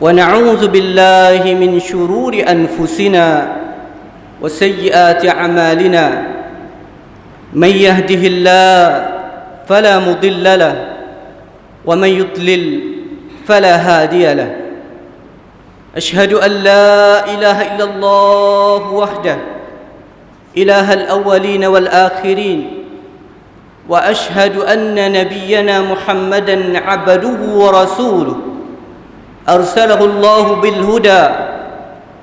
ونعوذ بالله من شرور أنفسنا وسيئات أعمالنا. من يهده الله فلا مضل له ومن يضلل فلا هادي له. أشهد أن لا إله إلا الله وحده إله الأولين والآخرين وأشهد أن نبينا محمدا عبده ورسوله. أرسله الله بالهدى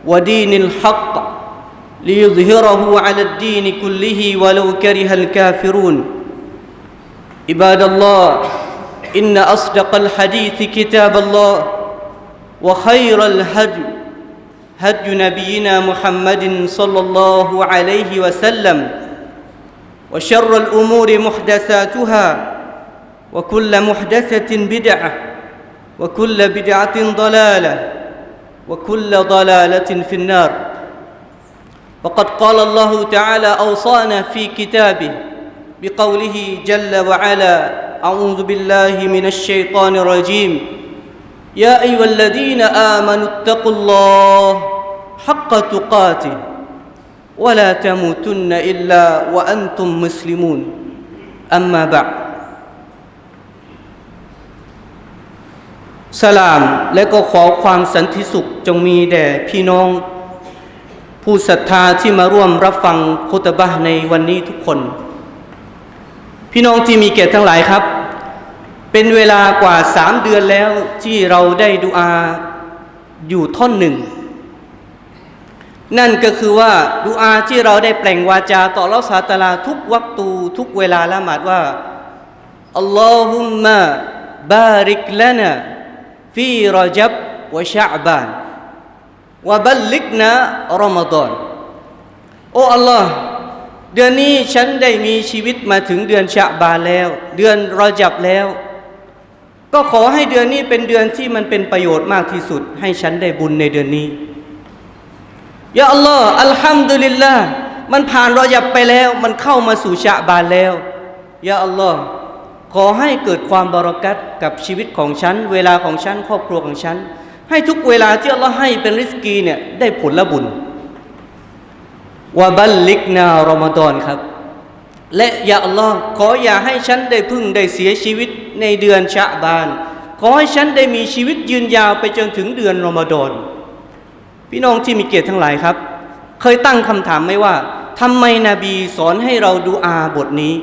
ودين الحق ليظهره على الدين كله ولو كره الكافرون. عباد الله إن أصدق الحديث كتاب الله وخير الهدي هدي نبينا محمد صلى الله عليه وسلم وشر الأمور محدثاتها وكل محدثة بدعة وكل بدعة ضلالة وكل ضلالة في النار. وقد قال الله تعالى أوصانا في كتابه بقوله جل وعلا أعوذ بالله من الشيطان الرجيم. يا أيها الذين آمنوا اتقوا الله حق تقاته ولا تموتن إلا وأنتم مسلمون. أما بعد. สลามและก็ขอความสันติสุขจงมีแด่พี่น้อง ผู้ศรัทธาที่มาร่วมรับฟังคุตบะในวันนี้ทุกคน พี่น้องที่มีเกียรติทั้งหลายครับ เป็นเวลากว่าสามเดือนแล้วที่เราได้ดูอาอยู่ท่อนหนึ่ง นั่นก็คือว่าดูอาที่เราได้แปลงวาจาต่อลอสาตาลาทุกวักตูทุกเวลาละหมาดว่าอัลลอฮุมมะบาริกลนะ ฟีรจับวะชะบานวะบัลลิกนะรอมฎอนโอ้อัลลอฮ์เดือนนี้ฉันได้มีชีวิตมาถึงเดือนชะบานแล้ว เดือนรอจับแล้ว ก็ขอให้เดือนนี้เป็นเดือนที่มันเป็นประโยชน์มากที่สุด ให้ฉันได้บุญในเดือนนี้ยาอัลลอฮ์อัลฮัมดุลิลลาห์มันผ่านรอยับไปแล้ว มันเข้ามาสู่ชะบานแล้วยาอัลลอฮ์ ขอให้เกิดความบารักัตกับชีวิตของฉัน เวลาของฉัน ครอบครัวของฉัน ให้ทุกเวลาที่อัลลอฮ์ให้เป็นริสกีเนี่ยได้ผลละบุญวะบัลลิกนารอมฎอนครับ และอย่าอัลลอฮ์ขออย่าให้ฉันได้พึ่งได้เสียชีวิตในเดือนชะบาน ขอให้ฉันได้มีชีวิตยืนยาวไปจนถึงเดือนรอมฎอนพี่น้องที่มีเกียรติทั้งหลายครับ เคยตั้งคำถามไหมว่าทำไมนบีสอนให้เราดูอาบทนี้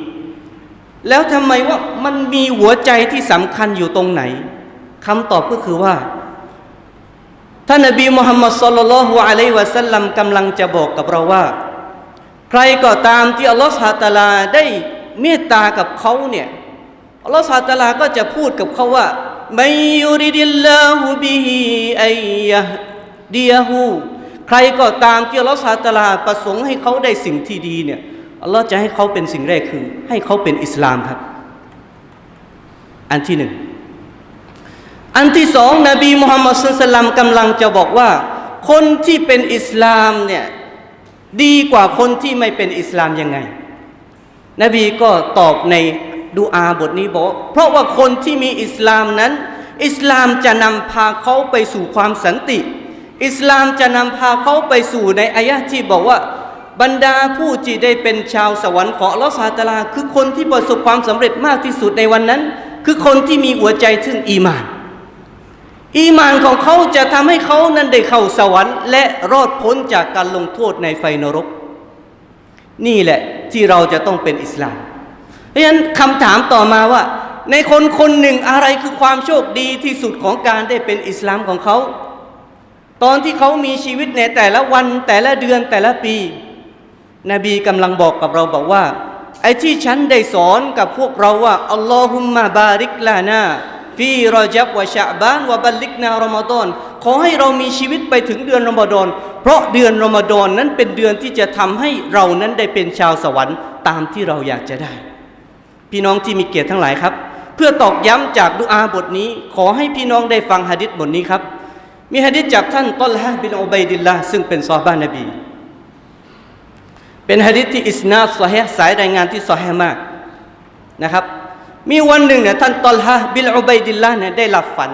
แล้วทำไมว่ามันมีหัวใจที่สำคัญอยู่ตรงไหนคำตอบก็คือว่าท่านนบีมุฮัมมัดสุลลัลฮุอะลัยวะสัลลัมกำลังจะบอกกับเราว่า ใครก็ตามที่อัลลอฮฺสุฮาตาลาได้เมตตากับเขาเนี่ยอัลลอฮฺสุฮาตาลาก็จะพูดกับเขาว่าไมยูริดิลลาฮูบิฮิอัยะดียฮูใครก็ตามที่อัลลอฮฺสุฮาตาลาประสงค์ให้เขาได้สิ่งที่ดีเนี่ย อัลลอฮ์จะให้เขาเป็นสิ่งแรกคือ ให้เขาเป็นอิสลามครับ อันที่หนึ่ง อันที่สองนบีมุฮัมมัดสุลตัลลัมกำลังจะบอกว่า คนที่เป็นอิสลามเนี่ยดีกว่าคนที่ไม่เป็นอิสลามยังไง นบีก็ตอบในดูอาบทนี้บอกเพราะว่าคนที่มีอิสลามนั้น อิสลามจะนำพาเขาไปสู่ความสันติ อิสลามจะนำพาเขาไปสู่ในอายะที่บอกว่า บรรดาผู้ที่ได้เป็นชาวสวรรค์ของอัลอซาตาลา คือคนที่ประสบความสำเร็จมากที่สุดในวันนั้น คือคนที่มีหัวใจถึงอีมาน อีมานของเขาจะทำให้เขานั้นได้เข้าสวรรค์ และรอดพ้นจากการลงโทษในไฟนรก นี่แหละที่เราจะต้องเป็นอิสลาม เพราะฉะนั้นคำถามต่อมาว่า ในคนคนหนึ่งอะไรคือความโชคดีที่สุดของการได้เป็นอิสลามของเขา ตอนที่เขามีชีวิตในแต่ละวันแต่ละเดือนแต่ละปี นบีกำลังบอกกับเราบอกว่า ไอ้ที่ฉันได้สอนกับพวกเราว่าอัลลอฮุมมะบาริกลานาฟีรอจับวะชะบานวะบัลลิกนารอมฎอนขอให้เรามีชีวิตไปถึงเดือนรอมฎอนเพราะเดือนรอมฎอนนั้นเป็นเดือนที่จะทำให้เรานั้นได้เป็นชาวสวรรค์ตามที่เราอยากจะได้ พี่น้องที่มีเกียรติทั้งหลายครับ เพื่อตอกย้ำจากดุอาบทนี้ ขอให้พี่น้องได้ฟังหะดิษบทนี้ครับ มีหะดิษจากท่านตอลฮะบินอุบัยดิลลาซึ่งเป็นซอฮาบะนบี เป็นหะดิษที่อิสนาสอฮสายรายงานที่สอฮมากนะครับ มีวันหนึ่งเนี่ยท่านตอลฮะบินอุบัยดิลลาเนี่ยได้หลับฝัน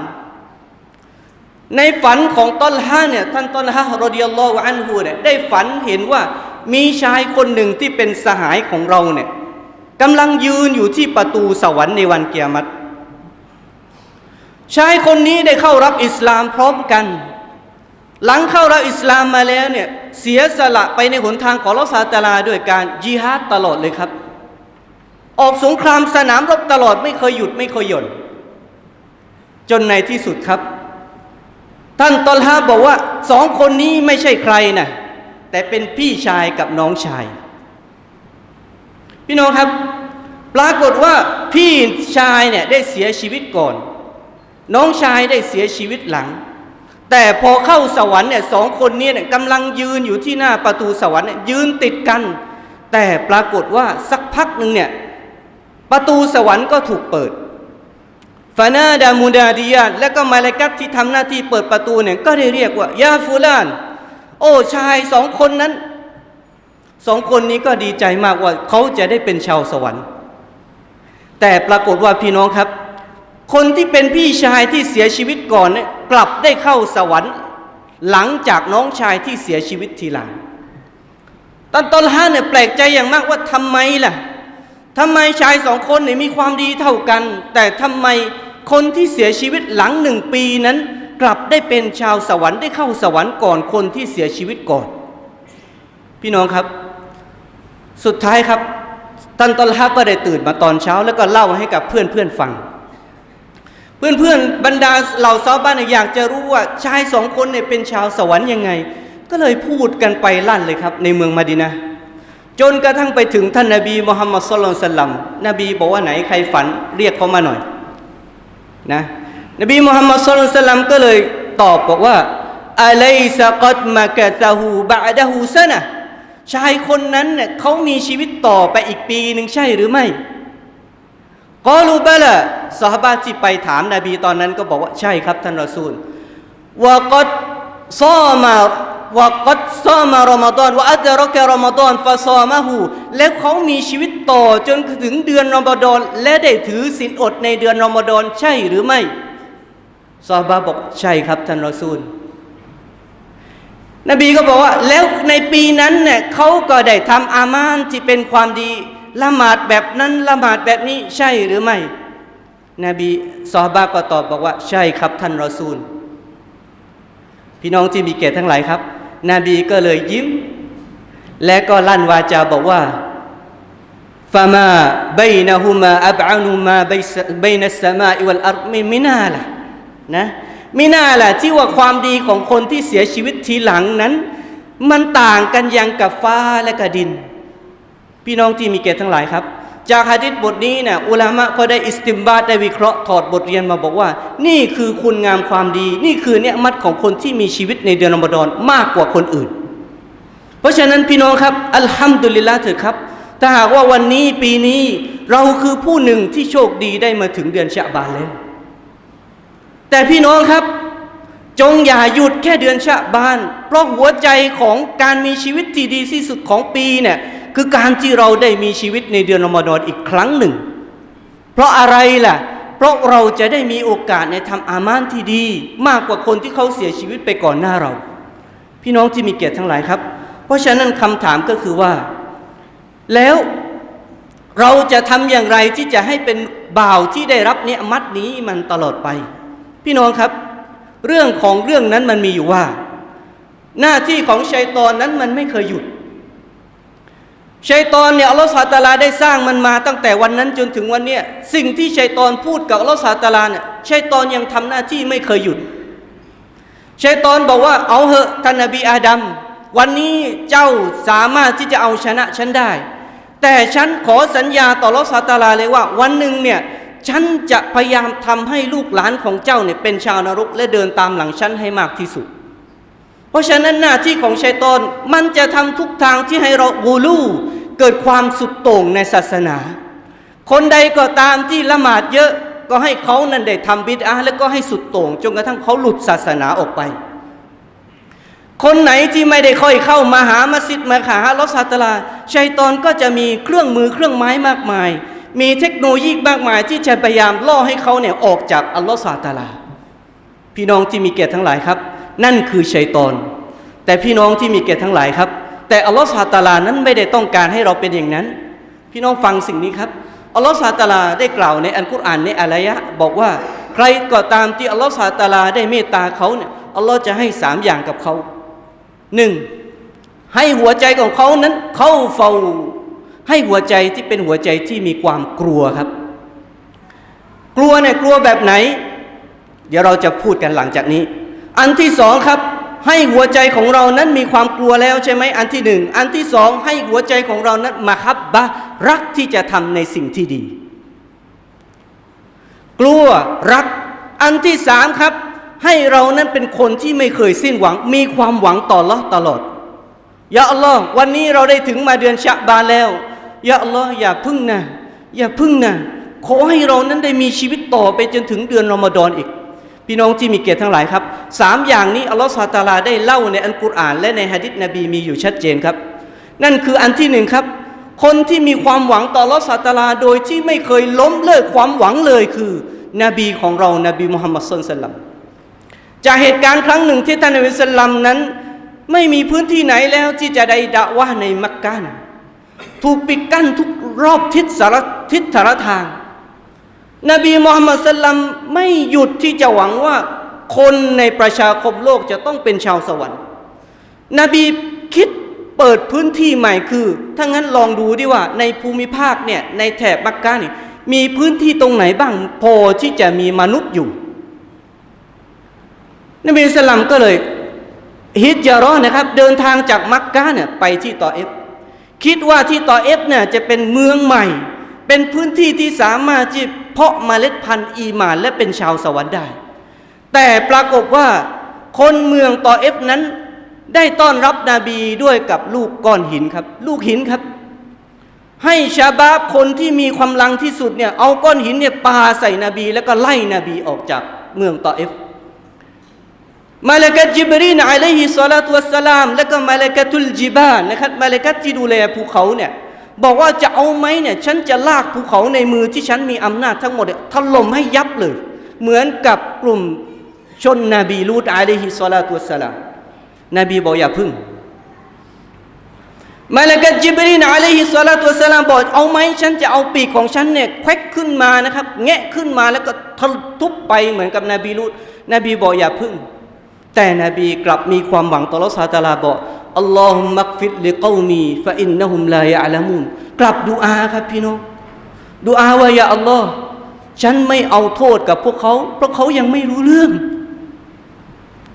ในฝันของตอลฮะเนี่ยท่านตอลฮะรอดิยัลลอฮุอันฮูเนี่ยได้ฝันเห็นว่ามีชายคนหนึ่งที่เป็นสหายของเราเนี่ยกำลังยืนอยู่ที่ประตูสวรรค์ในวันเกียรติชายคนนี้ได้เข้ารับอิสลามพร้อมกัน หลังเข้ารับอิสลามมาแล้วเนี่ยเสียสละไปในหนทางของลอสาตาลาด้วยการจิฮาดตลอดเลยครับ ออกสงครามสนามรบตลอดไม่เคยหยุดไม่เคยหย่อนจนในที่สุดครับ ท่านตอลฮาบอกว่าสองคนนี้ไม่ใช่ใครนะแต่เป็นพี่ชายกับน้องชาย พี่น้องครับ ปรากฏว่าพี่ชายเนี่ยได้เสียชีวิตก่อน น้องชายได้เสียชีวิตหลัง แต่พอเข้าสวรรค์เนี่ยสองคนนี้เนี่ยกำลังยืนอยู่ที่หน้าประตูสวรรค์เนี่ยยืนติดกัน แต่ปรากฏว่าสักพักหนึ่งเนี่ยประตูสวรรค์ก็ถูกเปิดฟานาดามูดาดิยาและก็มาลากัตที่ทำหน้าที่เปิดประตูเนี่ยก็ได้เรียกว่ายาฟูลาน โอ้ชายสองคนนั้นสองคนนี้ก็ดีใจมากว่าเขาจะได้เป็นชาวสวรรค์ แต่ปรากฏว่าพี่น้องครับ คนที่เป็นพี่ชายที่เสียชีวิตก่อนเนี่ยกลับได้เข้าสวรรค์ หลังจากน้องชายที่เสียชีวิตทีหลังตอนตอนห้าเนี่ยแปลกใจอย่างมากว่าทำไมล่ะทำไมชายสองคนเนี่ยมีความดีเท่ากัน แต่ทำไมคนที่เสียชีวิตหลังหนึ่งปีนั้น กลับได้เป็นชาวสวรรค์ได้เข้าสวรรค์ก่อนคนที่เสียชีวิตก่อน พี่น้องครับ สุดท้ายครับตันตอลฮะก็ได้ตื่นมาตอนเช้า แล้วก็เล่าให้กับเพื่อนเพื่อนฟัง เพื่อนเพื่อนบรรดาเหล่าซอบ้านอยากจะรู้ว่าชายสองคนเนี่ยเป็นชาวสวรรค์ยังไง ก็เลยพูดกันไปลั่นเลยครับ ในเมืองมาดินะจนกระทั่งไปถึงท่านนบีมุฮัมมัดสุลลัลสลัมนบีบอกว่าไหนใครฝันเรียกเขามาหน่อยนะนบีมุฮัมมัดสุลลัลสลัมก็เลยตอบบอกว่าอะลัยซะกัดมะกะตะฮูบะดะฮูซะนะชายคนนั้นเนี่ยเขามีชีวิตต่อไปอีกปีหนึ่งใช่หรือไม่ กอลูบะละสหบาที่ไปถามนาบีตอนนั้นก็บอกว่าใช่ครับท่านรอซูลวกัดซอมาวกัดซอมารอมฎอนวะอัดรกะรอมฎอนฟะซอมะฮูแล้วเขามีชีวิตต่อจนถึงเดือนรอมฎอนและได้ถือศีลอดในเดือนรอมฎอนใช่หรือไม่ซอฮาบะบอกใช่ครับท่านรอซูล นบีก็บอกว่าแล้วในปีนั้นเนี่ยเขาก็ได้ทำอามานที่เป็นความดี ละหมาดแบบนั้นละหมาดแบบนี้ใช่หรือไม่ นบีซอฮาบะก็ตอบบอกว่า ใช่ครับท่านรอซูล พี่น้องที่มีเกียรติทั้งหลายครับ นบีก็เลยยิ้ม และก็ลั่นวาจาบอกว่าฟามาบยนะฮุมาอับอานุมาบยนัสมาอิวัลอัรม่ไม่น่าล่ะนะม่น่าล่ะที่ว่าความดีของคนที่เสียชีวิตทีหลังนั้น มันต่างกันอย่างกับฟ้าและกับดิน พี่น้องที่มีเกียรติทั้งหลายครับ จากฮะดิษบทนี้เนี่ยอุลามะก็ได้อิสติมบาตได้วิเคราะห์ถอดบทเรียนมาบอกว่า นี่คือคุณงามความดี นี่คือเนี่ยมัดของคนที่มีชีวิตในเดือนรอมฎอนมากกว่าคนอื่น เพราะฉะนั้นพี่น้องครับอัลฮัมดุลิลละเถิดครับถ้าหากว่าวันนี้ปีนี้เราคือผู้หนึ่งที่โชคดีได้มาถึงเดือนชะบานแล้วแต่พี่น้องครับ จงอย่าหยุดแค่เดือนชะบาน เพราะหัวใจของการมีชีวิตที่ดีที่สุดของปีเนี่ยคือการที่เราได้มีชีวิตในเดือนรอมฎอนอีกครั้งหนึ่ง เพราะอะไรล่ะ เพราะเราจะได้มีโอกาสในทำอามานที่ดี มากกว่าคนที่เขาเสียชีวิตไปก่อนหน้าเรา พี่น้องที่มีเกียรติทั้งหลายครับ เพราะฉะนั้นคำถามก็คือว่า แล้วเราจะทำอย่างไรที่จะให้เป็นบ่าวที่ได้รับเนี่ยมัดนี้มันตลอดไป พี่น้องครับ เรื่องของเรื่องนั้นมันมีอยู่ว่า หน้าที่ของชัยตอนนั้นมันไม่เคยหยุดชัยตอนเนี่ยอัลลอฮฺสาตาลาได้สร้างมันมาตั้งแต่วันนั้นจนถึงวันเนี้ยสิ่งที่ชัยตอนพูดกับอัลลอฮฺสาตาลาเนี่ยชัยตอนยังทำหน้าที่ไม่เคยหยุดชัยตอนบอกว่าเอาเหอะท่านนบีอาดัมวันนี้เจ้าสามารถที่จะเอาชนะฉันได้ แต่ฉันขอสัญญาต่ออัลลอฮฺสาตาลาเลยว่า วันหนึ่งเนี่ย ฉันจะพยายามทำให้ลูกหลานของเจ้าเนี่ยเป็นชาวนรกและเดินตามหลังฉันให้มากที่สุด เพราะฉะนั้นหน้าที่ของชัยตอนมันจะทำทุกทางที่ให้เราบูลูเกิดความสุดโต่งในศาสนา คนใดก็ตามที่ละหมาดเยอะก็ให้เขานั้นได้ทำบิดอาแล้วก็ให้สุดโต่งจนกระทั่งเขาหลุดศาสนาออกไป คนไหนที่ไม่ได้ค่อยเข้ามาหามัสยิดมาหาลอสซาตลาชัยตอนก็จะมีเครื่องมือเครื่องไม้มากมาย มีเทคโนโลยีมากมายที่จะพยายามล่อให้เขาเนี่ยออกจากอัลลอฮฺสาตาลา พี่น้องที่มีเกียรติทั้งหลายครับ นั่นคือชัยตอน แต่พี่น้องที่มีเกียรติทั้งหลายครับ แต่อัลลอฮฺสุบฮาตาลานั้นไม่ได้ต้องการให้เราเป็นอย่างนั้น พี่น้องฟังสิ่งนี้ครับอัลลอฮฺสุบฮาตาลาได้กล่าวในอัลกุรอานในอายะบอกว่า ใครก็ตามที่อัลลอฮฺสุบฮาตาลาได้เมตตาเขาเนี่ยอัลลอฮ์จะให้สามอย่างกับเขาหนึ่งให้หัวใจของเขานั้นเข้าเฝ้า ให้หัวใจที่เป็นหัวใจที่มีความกลัวครับ กลัวเนี่ยกลัวแบบไหน เดี๋ยวเราจะพูดกันหลังจากนี้ อันที่สองครับ ให้หัวใจของเรานั้นมีความกลัวแล้วใช่ไหมอันที่หนึ่งอันที่สองให้หัวใจของเรานั้นมาฮับบะรักที่จะทำในสิ่งที่ดี กลัวรัก อันที่สามครับ ให้เรานั้นเป็นคนที่ไม่เคยสิ้นหวัง มีความหวังต่อละตลอดยาอัลลอฮ์วันนี้เราได้ถึงมาเดือนชะบานแล้ว ยาอัลลอฮ์อย่าพึ่งนะ อย่าพึ่งนะ ขอให้เรานั้นได้มีชีวิตต่อไปจนถึงเดือนรอมฎอนอีก พี่น้องที่มีเกียรติทั้งหลายครับสามอย่างนี้อัลลอฮฺสุลตาลาได้เล่าในอัลกุรอาน และในฮะดิษนบีมีอยู่ชัดเจนครับ นั่นคืออันที่หนึ่งครับ คนที่มีความหวังต่ออัลลอฮฺสุลตาลา โดยที่ไม่เคยล้มเลิกความหวังเลยคือนบีของเรานบีมุฮัมมัดสุลตัลลัมจากเหตุการณ์ครั้งหนึ่งที่ท่านนบีสุลลัมนั้น ไม่มีพื้นที่ไหนแล้วที่จะได้ดะวะห์ในมักกะนะ ถูกปิดกั้นทุกรอบทิศสารทิศสารทาง นบีมุฮัมมัดสลัมไม่หยุดที่จะหวังว่า คนในประชาคมโลกจะต้องเป็นชาวสวรรค์ นบีคิดเปิดพื้นที่ใหม่คือถ้างั้นลองดูดิว่า ในภูมิภาคเนี่ยในแถบมักกะนี่มีพื้นที่ตรงไหนบ้าง พอที่จะมีมนุษย์อยู่ นบีสลัมก็เลยฮิจญารอนะครับ เดินทางจากมักกะเนี่ยไปที่ตอเอฟ คิดว่าที่ตอเอฟเนี่ยจะเป็นเมืองใหม่ เป็นพื้นที่ที่สามารถที่เพาะเมล็ดพันธุ์อีมานและเป็นชาวสวรรค์ได้ แต่ปรากฏว่าคนเมืองตอเอฟนั้น ได้ต้อนรับนบีด้วยกับลูกก้อนหินครับ ลูกหินครับ ให้ชาบาบคนที่มีความลังที่สุดเนี่ยเอาก้อนหินเนี่ยปาใส่นบี แล้วก็ไล่นบีออกจากเมืองตอเอฟ มาลกัตจิบรีนอะลัยฮิสลาตุวัสสลาม แล้วก็มาลกัตุลจิบานนะครับมาลกัตที่ดูแลภูเขาเนี่ยบอกว่าจะเอาไหมเนี่ยฉันจะลากภูเขาในมือที่ฉันมีอำนาจทั้งหมดเนี่ยถล่มให้ยับเลย เหมือนกับกลุ่มชนนบีลูดอะลัยฮิสลาตุวัสสลามนบีบอกอย่าพึ่งมาลกัตจิบรีนอะลัยฮิสลาตุวัสสลามบอกเอาไหมฉันจะเอาปีกของฉันเนี่ยแควกขึ้นมานะครับ แงะขึ้นมาแล้วก็ทุบไปเหมือนกับนบีลูดนบีบอกอย่าพึ่ง แต่นบีกลับมีความหวังต่อรัสาตาลาบอกอัลลอฮุมักฟิดลิกอมีฟะอินนะฮุมลายะละมูนกลับดูอาครับพี่น้องดูอาว่าอย่าอัลลอฮ์ฉันไม่เอาโทษกับพวกเขา เพราะเขายังไม่รู้เรื่อง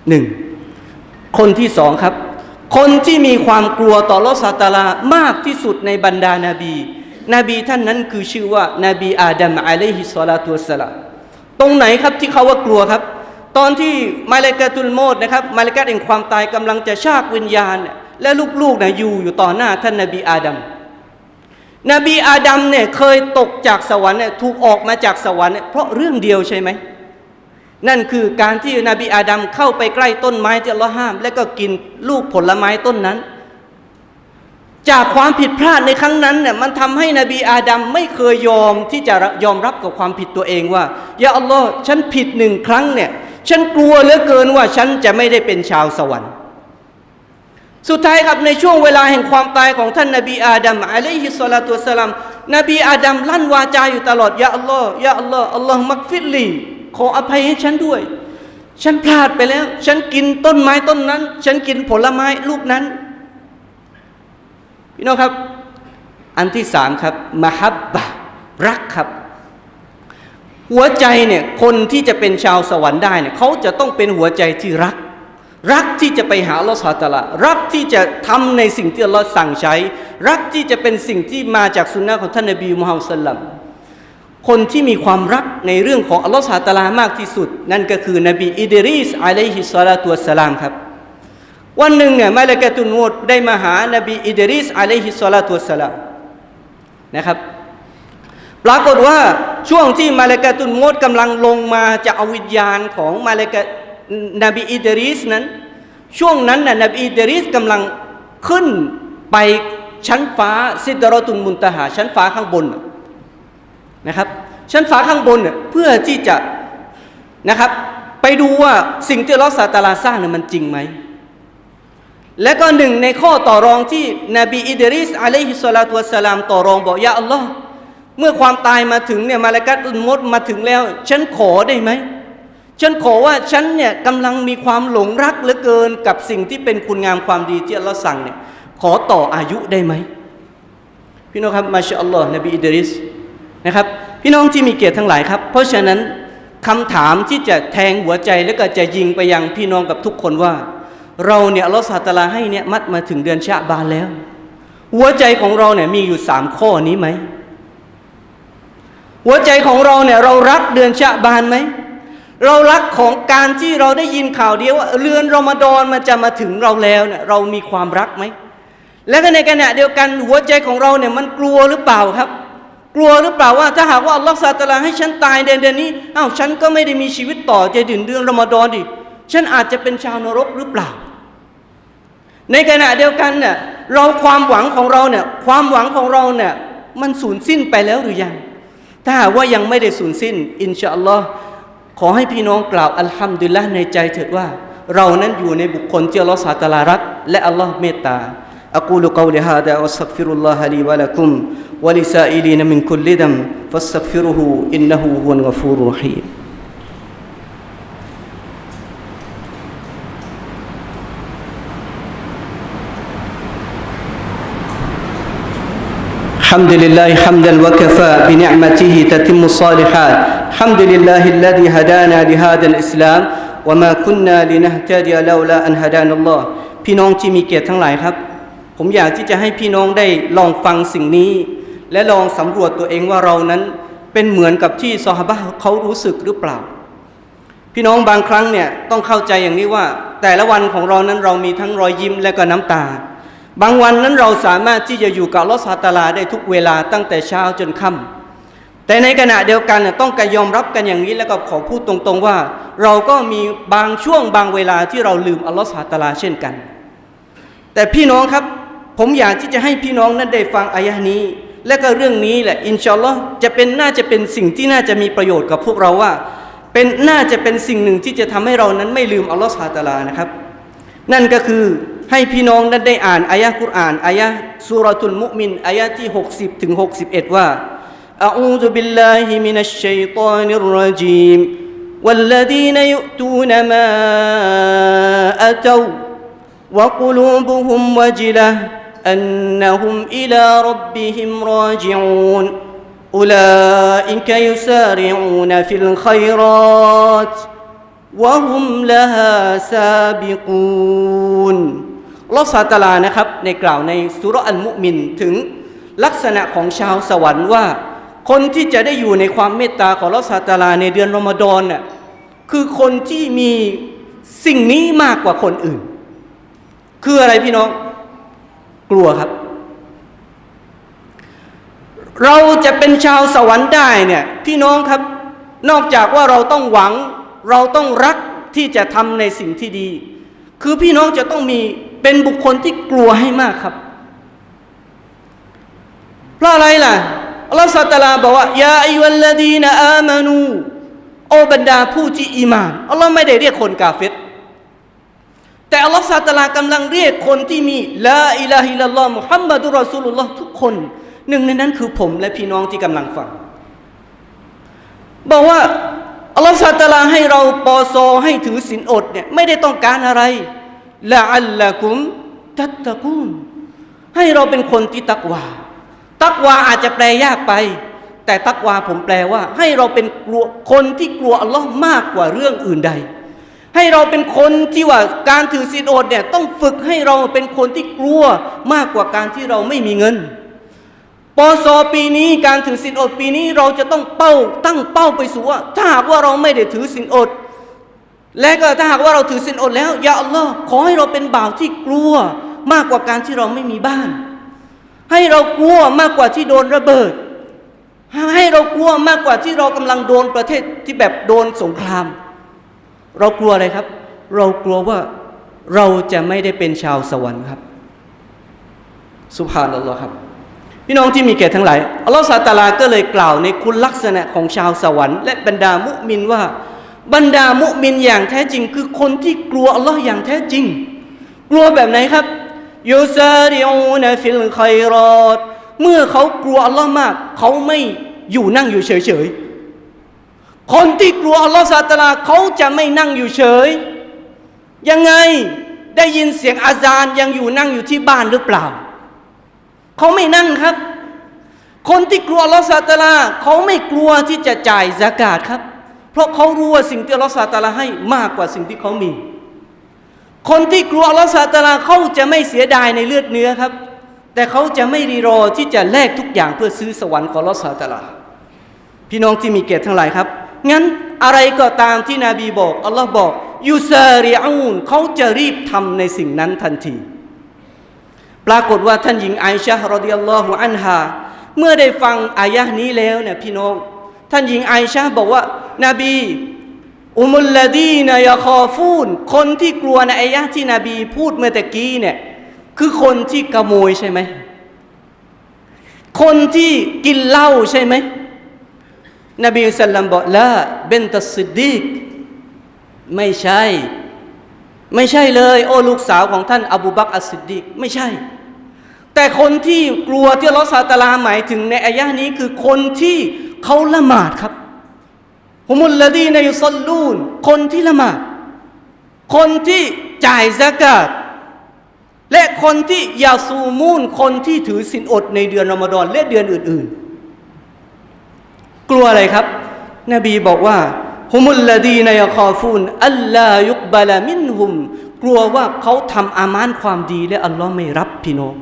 หนึ่งคนที่สองครับ คนที่มีความกลัวต่อรัสาตาลามากที่สุดในบรรดานาบี นบีท่านนั้นคือชื่อว่านบีอาดัมอะลัยฮิสซาลาตุสสลามตรงไหนครับที่เขาว่ากลัวครับ ตอนที่มาเลกาตุลโมดนะครับมาเลกาแห่งความตายกำลังจะชากวิญญาณ และลูกๆนะอยู่อยู่ต่อหน้าท่านนบีอาดัมนบีอาดัมเนี่ยเคยตกจากสวรรค์เนี่ยถูกออกมาจากสวรรค์เนี่ยเพราะเรื่องเดียวใช่ไหม นั่นคือการที่นบีอาดัมเข้าไปใกล้ต้นไม้ที่ลห้าม และก็กินลูกผลไม้ต้นนั้น จากความผิดพลาดในครั้งนั้นเนี่ยมันทำให้นบีอาดัมไม่เคยยอมที่จะยอมรับกับความผิดตัวเองว่ายาอัลลอฮ์ฉันผิดหนึ่งครั้งเนี่ยฉันกลัวเหลือเกินว่าฉันจะไม่ได้เป็นชาวสวรรค์ สุดท้ายครับในช่วงเวลาแห่งความตายของท่านนบีอาดัมอะลัยฮิสซาลาตุสลามนบีอาดัมลั่นวาจาอยู่ตลอดยาอัลลอฮ์ยาอัลลอฮ์อัลลอฮ์มักฟิลีขออภัยให้ฉันด้วย ฉันพลาดไปแล้ว ฉันกินต้นไม้ต้นนั้น ฉันกินผลไม้ลูกนั้น พี่น้องครับ อันที่สามครับมฮับบะรักครับ หัวใจเนี่ยคนที่จะเป็นชาวสวรรค์ได้เนี่ยเขาจะต้องเป็นหัวใจที่รัก รักที่จะไปหาอัลลอฮฺสุบฮาตลารักที่จะทำในสิ่งที่อัลลอฮ์สั่งใช้ รักที่จะเป็นสิ่งที่มาจากสุนนะของท่านนบีมุฮัมมัดสลลัมคนที่มีความรักในเรื่องของอัลลอฮฺสุบฮานะฮูวะตลามากที่สุด นั่นก็คือนบีอิดริสอะลัยฮิสซาลาตุวัสสลามครับ วันหนึ่งเนี่ยมาลาตุนมูดได้มาหานบีอิดริสอะลัยฮิสซาลาตุสลามนะครับ ปรากฏว่าช่วงที่มาเลกาตุนโมดกำลังลงมาจะเอาวิญญาณของมาเลกานบีอิดริสนั้น ช่วงนั้นน่ะนบีอิดริสกำลังขึ้นไปชั้นฟ้าซิดรอตุนมุนตหา ชั้นฟ้าข้างบนนะครับ ชั้นฟ้าข้างบนเพื่อที่จะนะครับ ไปดูว่าสิ่งที่ลอสัตตาลาสร้างเนี่ยมันจริงไหม และก็หนึ่งในข้อต่อรองที่นบีอิดริสอะลัยฮิสลาตุวสสลามต่อรองบอกยาอัลลอฮ์เมื่อความตายมาถึงเนี่ยมาลากัตอุลมดมาถึงแล้ว ฉันขอได้ไหมฉันขอว่าฉันเนี่ยกำลังมีความหลงรักเหลือเกินกับสิ่งที่เป็นคุณงามความดีที่อัลลอฮ์สั่งเนี่ยขอต่ออายุได้ไหมพี่น้องครับมาชาอัลลอฮ์นบีอิดริสนะครับ พี่น้องที่มีเกียรติทั้งหลายครับ เพราะฉะนั้นคำถามที่จะแทงหัวใจและก็จะยิงไปยังพี่น้องกับทุกคนว่า เราเนี่ยลอฮ์สาตลาให้เนี่ยมัดมาถึงเดือนชะบานแล้ว หัวใจของเราเนี่ยมีอยู่สามข้อนี้ไหม หัวใจของเราเนี่ยเรารักเดือนชะบานไหม เรารักของการที่เราได้ยินข่าวเดียวว่าเรือนรอมฎอนมันจะมาถึงเราแล้วเนี่ยเรามีความรักไหม และก็ในขณะเดียวกันหัวใจของเราเนี่ยมันกลัวหรือเปล่าครับกลัวหรือเปล่าว่าถ้าหากว่าอัลลอฮฺซาตลาให้ฉันตายเดือนเดือนนี้อ้าวฉันก็ไม่ได้มีชีวิตต่อจะถึงเดือนรอมฎอนดิฉันอาจจะเป็นชาวนรกหรือเปล่า ในขณะเดียวกันเนี่ยเราความหวังของเราเนี่ยความหวังของเราเนี่ยมันสูญสิ้นไปแล้วหรือยัง ถ้าหากว่ายังไม่ได้สูญสิ้น อินชาอัลลอฮ์ขอให้พี่น้องกล่าวอัลฮัมดุลิลละในใจเถิดว่า เรานั้นอยู่ในบุคคลที่อัลลอฮ์สาตาลารักและอัลลอฮ์เมตตา أقول قولي هذا وأستغفر الله لي ولكم ولسائلين من كل ذنب فاستغفروه إنه هو الغفور الرحيم الحمد لله حمدا وكفى بنعمته تتم الصالحات الحمد لله الذي هدانا لهذا الإسلام وما كنا لنهتدي لولا أن هدانا الله พี่น้องที่มีเกียรติทั้งหลายครับ ผมอยากที่จะให้พี่น้องได้ลองฟังสิ่งนี้ และลองสำรวจตัวเองว่าเรานั้นเป็นเหมือนกับที่ซอฮาบะห์เขารู้สึกหรือเปล่า พี่น้องบางครั้งเนี่ยต้องเข้าใจอย่างนี้ว่า แต่ละวันของเรานั้นเรามีทั้งรอยยิ้มและก็น้ำตา บางวันนั้นเราสามารถที่จะอยู่กับอัลลอฮฺซาตาลาได้ทุกเวลาตั้งแต่เช้าจนค่ำแต่ในขณะเดียวกันต้องการยอมรับกันอย่างนี้แล้วก็ขอพูดตรงๆว่า เราก็มีบางช่วงบางเวลาที่เราลืมอัลลอฮฺซาตาลาเช่นกัน แต่พี่น้องครับผมอยากที่จะให้พี่น้องนั้นได้ฟังอายะนี้ และก็เรื่องนี้แหละอินชาอัลลอฮ์จะเป็นน่าจะเป็นสิ่งที่น่าจะมีประโยชน์กับพวกเราว่า เป็นน่าจะเป็นสิ่งหนึ่งที่จะทำให้เรานั้นไม่ลืมอัลลอฮ์ซาตาลานะครับ นั่นก็คือให้พี่น้องนั้นได้อ่านอายะห์กุรอานอายะห์สุรทุลมุมินอายะห์ที่ 60ถึง61 ว่าอะอูซุบิลลาฮิมินัชชัยฏอนิรรจีม والذين يؤتون ما أتوا وقلوبهم وجلة أنهم إلى ربهم راجعون أولئك يسارعون في الخيرات وهم لها سابقون อัลลอฮฺซาตาลานะครับในกล่าวในสุรอัลมุมินถึงลักษณะของชาวสวรรค์ว่า คนที่จะได้อยู่ในความเมตตาของอัลลอฮฺซาตาลาในเดือนรอมฎอนน่ะคือคนที่มีสิ่งนี้มากกว่าคนอื่น คืออะไรพี่น้อง กลัวครับ เราจะเป็นชาวสวรรค์ได้เนี่ยพี่น้องครับ นอกจากว่าเราต้องหวัง เราต้องรักที่จะทำในสิ่งที่ดี คือพี่น้องจะต้องมีเป็นบุคคลที่กลัวให้มากครับ เพราะอะไรล่ะอัลลอฮฺสัตลาบอกว่ายาอิวัลลดีนอามานูโอบรรดาผู้ที่อีมานอัลลอฮ์ไม่ได้เรียกคนกาเฟตแต่อัลลอฮฺซาตลากำลังเรียกคนที่มีลาอิลาฮิลลอฮ์มุฮัมมัดุรอสูลุลลอฮ์ทุกคน หนึ่งในนั้นคือผมและพี่น้องที่กำลังฟัง บอกว่า อัลลอฮฺซาตลาให้เราปอโซให้ถือศีลอดเนี่ยไม่ได้ต้องการอะไรละอัลละกุมตัตตะกูนให้เราเป็นคนที่ตักวาตักวาอาจจะแปลยากไป แต่ตักวาผมแปลว่า ให้เราเป็นกลัวคนที่กลัวอัลลอฮ์มากกว่าเรื่องอื่นใด ให้เราเป็นคนที่ว่าการถือศีลอดเนี่ยต้องฝึกให้เราเป็นคนที่กลัวมากกว่าการที่เราไม่มีเงิน ปอซอปีนี้การถือศีลอดปีนี้เราจะต้องเป้า ตั้งเป้าไปสู่ว่า ถ้าหากว่าเราไม่ได้ถือศีลอด และก็ถ้าหากว่าเราถือศีลอดแล้วยาอัลลอฮ์ขอให้เราเป็นบ่าวที่กลัวมากกว่าการที่เราไม่มีบ้าน ให้เรากลัวมากกว่าที่โดนระเบิด ให้เรากลัวมากกว่าที่เรากำลังโดนประเทศที่แบบโดนสงคราม เรากลัวอะไรครับ เรากลัวว่าเราจะไม่ได้เป็นชาวสวรรค์ครับสุภาพนัลลอฮ์ครับ พี่น้องที่มีเกียรติทั้งหลายอัลลอฮฺซาตาลาก็เลยกล่าวในคุณลักษณะของชาวสวรรค์และบรรดามุมินว่า บรรดามุมินอย่างแท้จริง คือคนที่กลัวอัลลอฮ์อย่างแท้จริง กลัวแบบไหนครับยูซาริอูนฟิลคัยรอดเมื่อเขากลัวอัลลอฮ์มาก เขาไม่อยู่นั่งอยู่เฉยๆคนที่กลัวอัลลอฮ์ซาตาลาเขาจะไม่นั่งอยู่เฉย ยังไงได้ยินเสียงอาจารย์ยังอยู่นั่งอยู่ที่บ้านหรือเปล่า เขาไม่นั่งครับ คนที่กลัวลอฮ์ซาตาลาเขาไม่กลัวที่จะจ่ายซากาศครับ เพราะเขารู้ว่าสิ่งที่ลอฮ์ซาตาลาให้มากกว่าสิ่งที่เขามี คนที่กลัวลอฮ์ซาตาลาเขาจะไม่เสียดายในเลือดเนื้อครับ แต่เขาจะไม่รีรอที่จะแลกทุกอย่างเพื่อซื้อสวรรค์ของลอฮ์ซาตาลาพี่น้องที่มีเกียรติทั้งหลายครับ งั้นอะไรก็ตามที่นบีบอกอัลลอฮ์บอกยูซาริอูนเขาจะรีบทำในสิ่งนั้นทันที ปรากฏว่าท่านหญิงไอชะฮ์รอดิยัลลอฮุอันฮาเมื่อได้ฟังอายะห์นี้แล้วเนี่ยพี่น้อง ท่านหญิงไอชะบอกว่า นบีอุมุลลดีนยาคอฟูนคนที่กลัวในอายะห์ที่นบีพูดเมื่อตะกี้เนี่ยคือคนที่ขโมยใช่ไหม คนที่กินเหล้าใช่ไหม นบีสัลลัมบอกละเบนตัสซิดดีกไม่ใช่ ไม่ใช่เลย โอ้ลูกสาวของท่านอบูบักอัสซิดดีไม่ใช่ แต่คนที่กลัวที่ลอฮฺซาตาลาหมายถึงในอายะนี้คือคนที่เขาละหมาดครับฮุมุลลดีในยุลลูนคนที่ละหมาด คนที่จ่ายซากาตและคนที่ยาซูมูนคนที่ถือศีลอดในเดือนรอมฎอนและเดือนอื่น ๆ กลัวอะไรครับ นบีบอกว่า ฮุมุลลดีนยาคอฟูนอัลลายุกบาลามินหุม กลัวว่าเขาทำอามานความดีและอัลลอฮ์ไม่รับพี่น้อง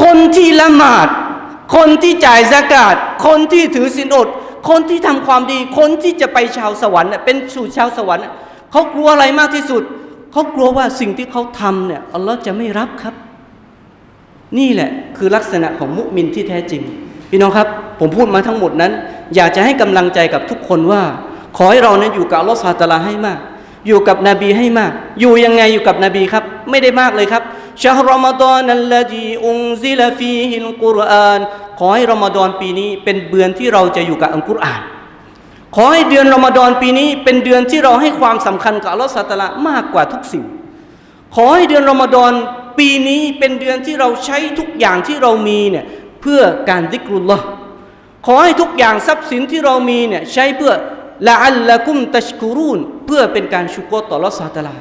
คนที่ละหมาด คนที่จ่ายสกาดคนที่ถือศีลอด คนที่ทำความดี คนที่จะไปชาวสวรรค์น่ะเป็นสู่ชาวสวรรค์เขากลัวอะไรมากที่สุด เขากลัวว่าสิ่งที่เขาทำเนี่ยอัลลอฮ์จะไม่รับครับ นี่แหละคือลักษณะของมุมินที่แท้จริง พี่น้องครับ ผมพูดมาทั้งหมดนั้น อยากจะให้กำลังใจกับทุกคนว่า ขอให้เรานั้นอยู่กับอัลลอฮ์ซาตาลาให้มาก อยู่กับนบีให้มาก อยู่ยังไงอยู่กับนบีครับ ไม่ได้มากเลยครับชาฮรอมฎอนนัลลดีอุนซิลฟีฮิลกุรอานขอให้รอมฎอนปีนี้เป็นเดือนที่เราจะอยู่กับอัลกุรอาน ขอให้เดือนรอมฎอนปีนี้เป็นเดือนที่เราให้ความสำคัญกับอัลลอฮ์ซาตาลามากกว่าทุกสิ่ง ขอให้เดือนรอมฎอนปีนี้เป็นเดือนที่เราใช้ทุกอย่างที่เรามีเนี่ยเพื่อการดิกรุลลอฮ์ ขอให้ทุกอย่างทรัพย์สินที่เรามีเนี่ยใช้เพื่อละอัลละกุมตัชกุรุนเพื่อเป็นการชุกโกต่อลอสซาตลา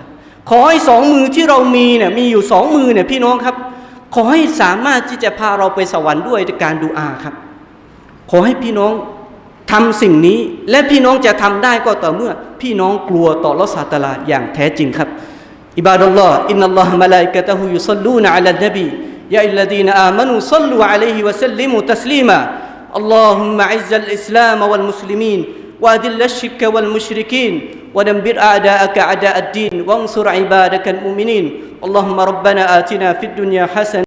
ขอให้สองมือที่เรามีเนี่ยมีอยู่สองมือเนี่ยพี่น้องครับ ขอให้สามารถที่จะพาเราไปสวรรค์ด้วยการดูอาครับ ขอให้พี่น้องทำสิ่งนี้และพี่น้องจะทำได้ก็ต่อเมื่อ พี่น้องกลัวต่อลอสาตลาอย่างแท้จริงครับอิบาดัลลอฮ์อินนัลลอฮ์มะลาอิกะตะฮุยุซัลลูนอะลันนบียาอิลลัดีนอามานุซัลลูอะลัยฮิวะซัลลิมุตัสลีมา اللهم أعز الإسلام والمسلمين وأذل الشرك والمشركين ودمر أعداءك أعداء الدين وانصر عبادك المؤمنين اللهم ربنا آتنا في الدنيا حسنة